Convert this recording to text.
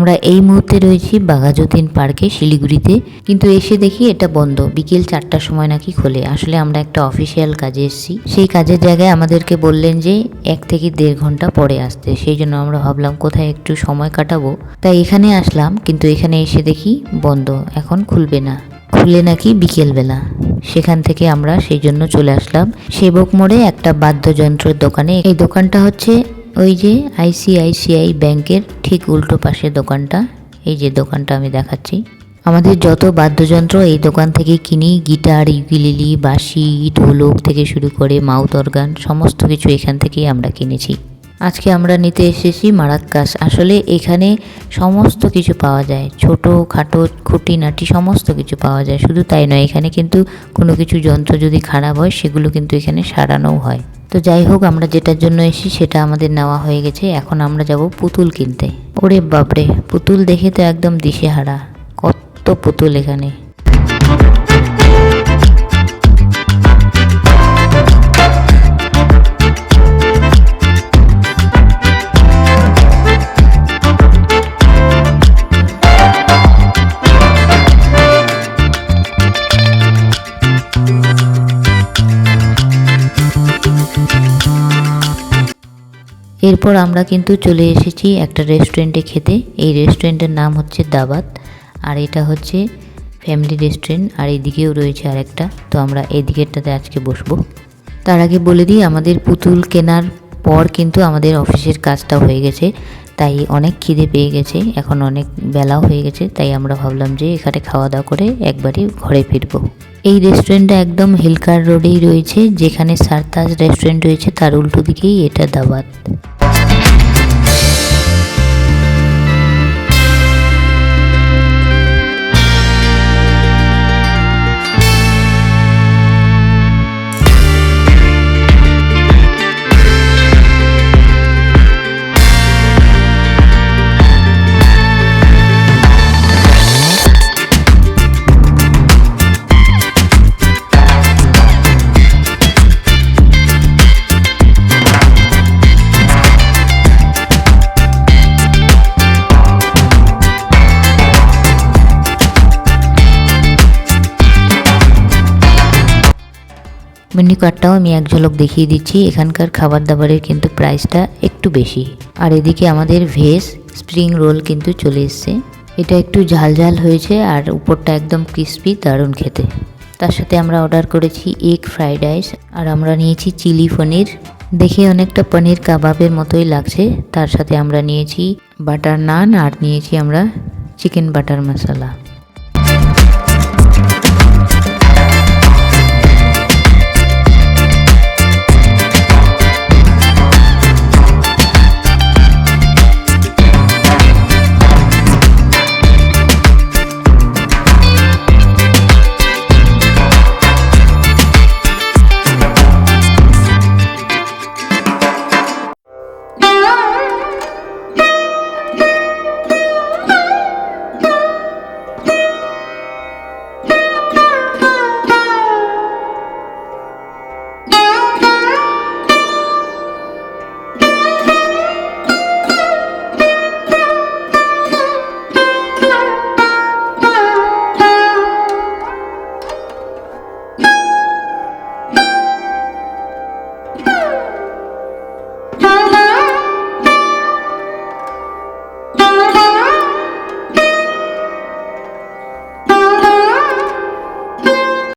আমরা এই মুহূর্তে রয়েছি বাঘাযতীন পার্কে, শিলিগুড়িতে। কিন্তু এসে দেখি এটা বন্ধ। বিকেল চারটার সময় নাকি খোলে। আসলে আমরা একটা অফিসিয়াল কাজে এসেছি। সেই কাজের জায়গায় আমাদেরকে বললেন যে এক থেকে দেড় ঘণ্টা পরে আসতে। সেই জন্য আমরা ভাবলাম কোথায় একটু সময় কাটাবো। তাই এখানে আসলাম, কিন্তু এখানে এসে দেখি বন্ধ। এখন খুলবে না। খুলে নাকি বিকেলবেলা। সেখান থেকে আমরা সেই জন্য চলে আসলাম। সেবক মোড়ে একটা বাদ্যযন্ত্রের দোকানে। এই দোকানটা হচ্ছে ওই যে আইসিআইসিআই ব্যাংকের ঠিক উল্টো পাশে দোকানটা, এই যে দোকানটা আমি দেখাচ্ছি। আমাদের যত বাদ্যযন্ত্র এই দোকান থেকে কিনি, গিটার, ইউকিলিলি, বাঁশি, ঢোলক থেকে শুরু করে মাউথ অর্গান, সমস্ত কিছু এখান থেকেই আমরা কিনেছি। আজকে আমরা নিতে এসেছি মারাক্কাস আসলে এখানে সমস্ত কিছু পাওয়া যায়। ছোট, খাটো, খুঁটিনাটি সমস্ত কিছু পাওয়া যায়। শুধু তাই নয়, এখানে কিন্তু কোনো কিছু যন্ত্র যদি খারাপ হয়, সেগুলো কিন্তু এখানে সারানোও হয়। তো যাই হোক, আমরা যেটার জন্য এসি সেটা আমাদের নেওয়া হয়ে গেছে। এখন আমরা যাব পুতুল কিনতে। ওরে বাপরে, পুতুল দেখে তো একদম দিশেহারা। কত পুতুল এখানে। এরপর আমরা কিন্তু চলে এসেছি একটা রেস্টুরেন্টে খেতে। এই রেস্টুরেন্টের নাম হচ্ছে দাবাত, আর এটা হচ্ছে ফ্যামিলি রেস্টুরেন্ট আর এদিকেও রয়েছে আরেকটা। তো আমরা এই দিকেরটাতে আজকে বসবো। তার আগে বলে দিই, আমাদের পুতুল কেনার পর কিন্তু আমাদের অফিসের কাজটা হয়ে গেছে। তাই অনেক খিদে পেয়ে গেছে, এখন অনেক বেলাও হয়ে গেছে, তাই আমরা ভাবলাম যে এখানে খাওয়া দাওয়া করে একবারই ঘরে ফিরবো। এই রেস্টুরেন্টটা একদম হিলকার রোডেই রয়েছে, যেখানে সারতাজ রেস্টুরেন্ট রয়েছে, তার উল্টো দিকেই এটা দাবাত। মেনু কার্ডটাও আমি এক ঝলক দেখিয়ে দিচ্ছি। এখানকার খাবার দাবারের কিন্তু প্রাইসটা একটু বেশি। আর এদিকে আমাদের ভেজ স্প্রিং রোল কিন্তু চলে এসছে। এটা একটু ঝাল ঝাল হয়েছে আর উপরটা একদম ক্রিস্পি দারুণ খেতে। তার সাথে আমরা অর্ডার করেছি এগ ফ্রাইড রাইস আর আমরা নিয়েছি চিলি পনির। দেখে অনেকটা পনির কাবাবের মতোই লাগছে। তার সাথে আমরা নিয়েছি বাটার নান আর নিয়েছি আমরা চিকেন বাটার মশলা